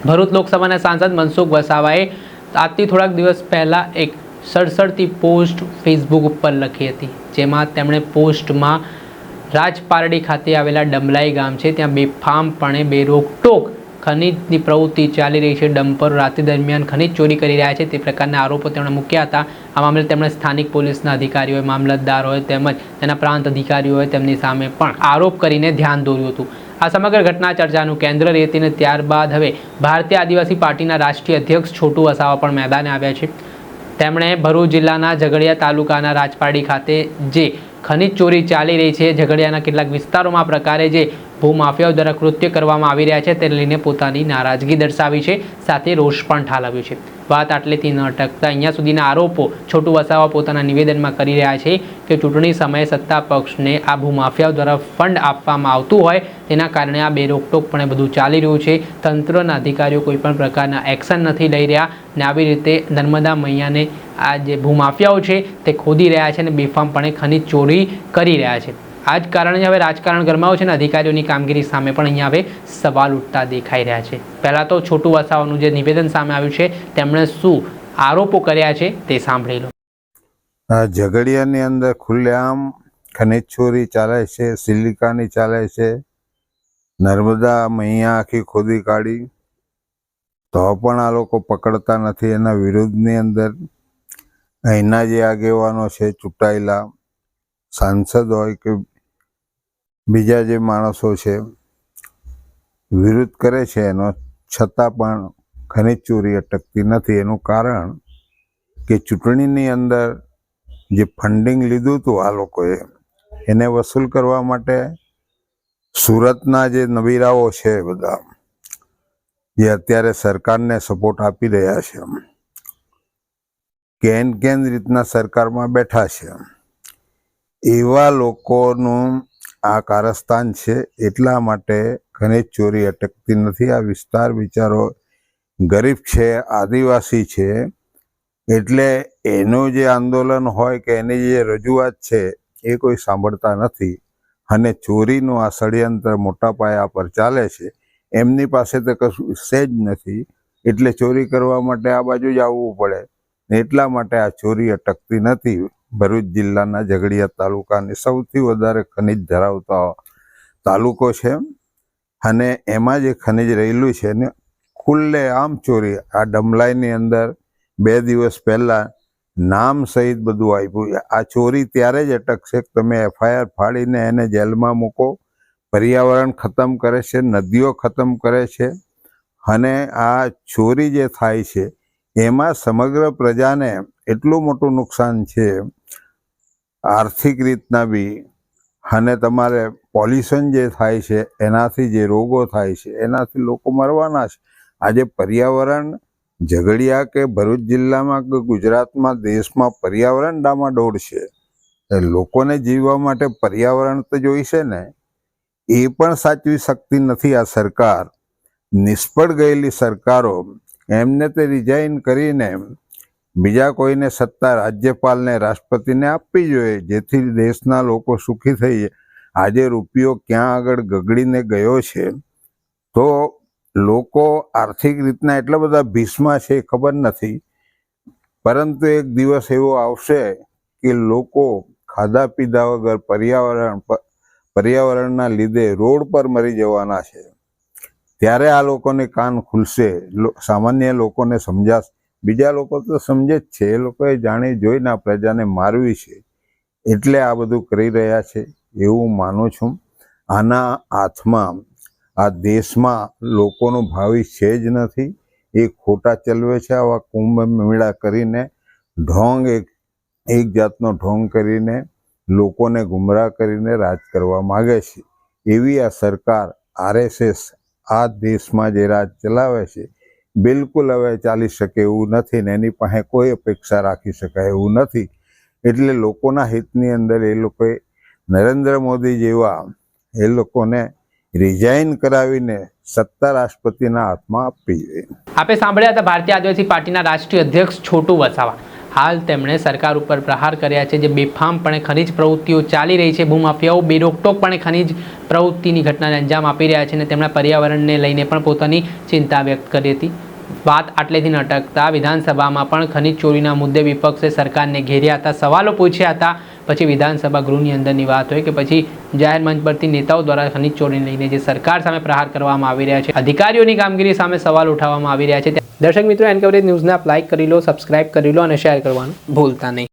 ભરૂચ લોકસભાના સાંસદ મનસુખ વસાવાએ આજથી થોડાક દિવસ પહેલાં એક સડસડતી પોસ્ટ ફેસબુક ઉપર લખી હતી, જેમાં તેમણે પોસ્ટમાં રાજપારડી ખાતે આવેલા ડમલાઈ ગામ છે, ત્યાં બેફામપણે બેરોકટોક ખનીજની પ્રવૃત્તિ ચાલી રહી છે, ડમ્પર રાત્રિ દરમિયાન ખનીજ ચોરી કરી રહ્યા છે, તે પ્રકારના આરોપો તેમણે મૂક્યા હતા. આ મામલે તેમણે સ્થાનિક પોલીસના અધિકારીઓએ હોય મામલતદાર હોય તેમજ તેના પ્રાંત અધિકારીઓ હોય તેમની સામે પણ આરોપ કરીને ધ્યાન દોર્યું હતું. આ સમગ્ર ઘટના ચર્ચાનું કેન્દ્ર રહેતી હતી અને ત્યારબાદ હવે ભારતીય આદિવાસી પાર્ટીના રાષ્ટ્રીય અધ્યક્ષ છોટુ વસાવા પણ મેદાને આવ્યા છે. તેમણે ભરૂચ જિલ્લાના ઝઘડિયા તાલુકાના રાજપાડી ખાતે જે ખનીજ ચોરી ચાલી રહી છે, ઝઘડિયાના કેટલાક વિસ્તારોમાં પ્રકારે જે ભૂમાફિયાઓ દ્વારા કૃત્ય કરવામાં આવી રહ્યા છે તેને લઈને પોતાની નારાજગી દર્શાવી છે, સાથે રોષ પણ ઠાલવ્યો છે. વાત આટલેથી ન અટકતા. અહીંયા સુધીના આરોપો છોટુ વસાવા પોતાના નિવેદનમાં કરી રહ્યા છે કે ચૂંટણી સમયે સત્તા પક્ષને આ ભૂમાફિયાઓ દ્વારા ફંડ આપવામાં આવતું હોય તેના કારણે આ બે રોકટોકપણે બધું ચાલી રહ્યું છે. તંત્રના અધિકારીઓ કોઈ પણ પ્રકારના એક્શન નથી લઈ રહ્યા ને આવી રીતે નર્મદા મૈયાને આ જે ભૂમાફિયાઓ છે તે ખોદી રહ્યા છે અને બેફામપણે ખનીજ ચોરી કરી રહ્યા છે. આ જ કારણે હવે રાજકારણ ગરમાવું છે અને અધિકારીઓની કામગીરી સામે પણ અહીંયા હવે સવાલ ઉઠતા દેખાઈ રહ્યા છે. પહેલાં તો છોટું વસાવાનું જે નિવેદન સામે આવ્યું છે, તેમણે શું આરોપો કર્યા છે તે સાંભળી લો. ઝઘડિયાની અંદર ખુલ્લેઆમ ખનિજ ચોરી ચાલે છે, સિલિકાની ચાલે છે, નર્મદા મૈયા આખી ખોદી કાઢી. તો પણ આ લોકો પકડતા નથી, એના વિરુદ્ધની અંદર અહીંના જે આગેવાનો છે ચૂંટાયેલા, સાંસદ હોય કે બીજા જે માણસો છે વિરોધ કરે છે એનો, છતાં પણ ખનિજ ચોરી અટકતી નથી. એનું કારણ કે ચૂંટણીની અંદર જે ફંડિંગ લીધું હતું આ લોકોએ, એને વસૂલ કરવા માટે સુરતના જે નવીરાઓ છે બધા જે અત્યારે સરકારને સપોર્ટ આપી રહ્યા છે. કેન કેન રીતના સરકારમાં બેઠા છે. એવા લોકોનું આ કારસ્તાન છે એટલા માટે ખનિજ ચોરી અટકતી નથી. આ વિસ્તાર વિચારો ગરીબ છે, આદિવાસી છે. એટલે એનું જે આંદોલન હોય કે એની જે રજૂઆત છે એ કોઈ સાંભળતા નથી અને ચોરીનું આ ષડયંત્ર મોટા પાયા પર ચાલે છે. એમની પાસે તો કશું છે જ નથી. એટલે ચોરી કરવા માટે આ બાજુ જ આવવું પડે. એટલા માટે આ ચોરી અટકતી નથી. ભરૂચ જિલ્લાના ઝઘડિયા તાલુકાની સૌથી વધારે ખનિજ ધરાવતા તાલુકો છે. અને એમાં જે ખનિજ રહેલું છે ને, ખુલ્લે આમ ચોરી, આ ડમલાઈની અંદર બે દિવસ પહેલાં નામ સહિત બધું આપ્યું. આ ચોરી ત્યારે જ અટકશે તમે એફઆઈઆર ફાડીને એને જેલમાં મૂકો. પર્યાવરણ ખતમ કરે છે, નદીઓ ખતમ કરે છે. અને આ ચોરી જે થાય છે, એમાં સમગ્ર પ્રજાને એટલું મોટું નુકસાન છે, આર્થિક રીતના બી, અને તમારે પોલ્યુશન જે થાય છે, એનાથી જે રોગો થાય છે, એનાથી લોકો મરવાના છે. આજે પર્યાવરણ ઝઘડિયા કે ભરૂચ જિલ્લામાં કે ગુજરાતમાં, દેશમાં પર્યાવરણ ડામાડોળ છે. એ લોકોને જીવવા માટે પર્યાવરણ તો જોઈશે ને, એ પણ સાચવી શકતી નથી આ સરકાર. નિષ્ફળ ગયેલી સરકારો એમને તે રિઝાઇન કરીને બીજા કોઈને સત્તા રાજ્યપાલને, રાષ્ટ્રપતિને આપવી જોઈએ, જેથી દેશના લોકો સુખી થઈ આજે રૂપિયો ક્યાં આગળ ગગડીને ગયો છે? તો લોકો આર્થિક રીતના એટલા બધા ભીસમાં છે, ખબર નથી. પરંતુ એક દિવસ એવો આવશે કે લોકો ખાધા પીધા વગર પર્યાવરણ પર્યાવરણના લીધે રોડ પર મરી જવાના છે. ત્યારે આ લોકોને કાન ખુલશે. સામાન્ય લોકોને સમજાશે. બીજા લોકો તો સમજે જ છે, એ લોકોએ જાણી જોઈને આ પ્રજાને મારવી છે. એટલે આ બધું કરી રહ્યા છે, એવું માનું છું. આના હાથમાં, આ દેશમાં લોકોનું ભાવિ છે જ નથી. એ ખોટા ચલવે છે આવા કુંભ મેળા કરીને. ઢોંગ એક એક જાતનો ઢોંગ કરીને લોકોને ગુમરાહ કરીને રાજ કરવા માગે છે. એવી આ સરકાર આરએસએસ આ દેશમાં જે રાજ ચલાવે છે બિલકુલ હવે ચાલી શકે એવું નથી ને એની પાસે કોઈ અપેક્ષા રાખી શકાય એવું નથી. એટલે લોકોના હિતની અંદર એ લોકોએ નરેન્દ્ર મોદી જેવા એ લોકોને રિઝાઇન કરાવીને સત્તા રાષ્ટ્રપતિના હાથમાં આપવી જોઈએ આપે સાંભળ્યા હતા ભારતીય આદિવાસી પાર્ટીના રાષ્ટ્રીય અધ્યક્ષ છોટુ વસાવા. હાલ તેમણે સરકાર ઉપર પ્રહાર કર્યા છે જે બેફામપણે ખનીજ પ્રવૃત્તિઓ ચાલી રહી છે. ભૂમાફિયાઓ બેરોકટોકપણે ખનીજ પ્રવૃત્તિની ઘટનાને અંજામ આપી રહ્યા છે અને તેમણે પર્યાવરણને લઈને પણ પોતાની ચિંતા વ્યક્ત કરી હતી. વાત આટલેથી ન અટકતા. વિધાનસભામાં પણ ખનીજ ચોરીના મુદ્દે વિપક્ષે સરકારને ઘેર્યા હતા. સવાલો પૂછ્યા હતા. પછી વિધાનસભા ગૃહની અંદરની વાત હોય કે પછી જાહેર મંચ પરથી નેતાઓ દ્વારા ખનીજ ચોરીને લઈને જે સરકાર સામે પ્રહાર કરવામાં આવી રહ્યા છે, અધિકારીઓની કામગીરી સામે સવાલ ઉઠાવવામાં આવી રહ્યા છે. દર્શક મિત્રો, એન કવરેજ ન્યૂઝને આપ લાઇક કરી લો સબસ્ક્રાઇબ કરી લો અને શેર કરવાનું ભૂલતા નહીં.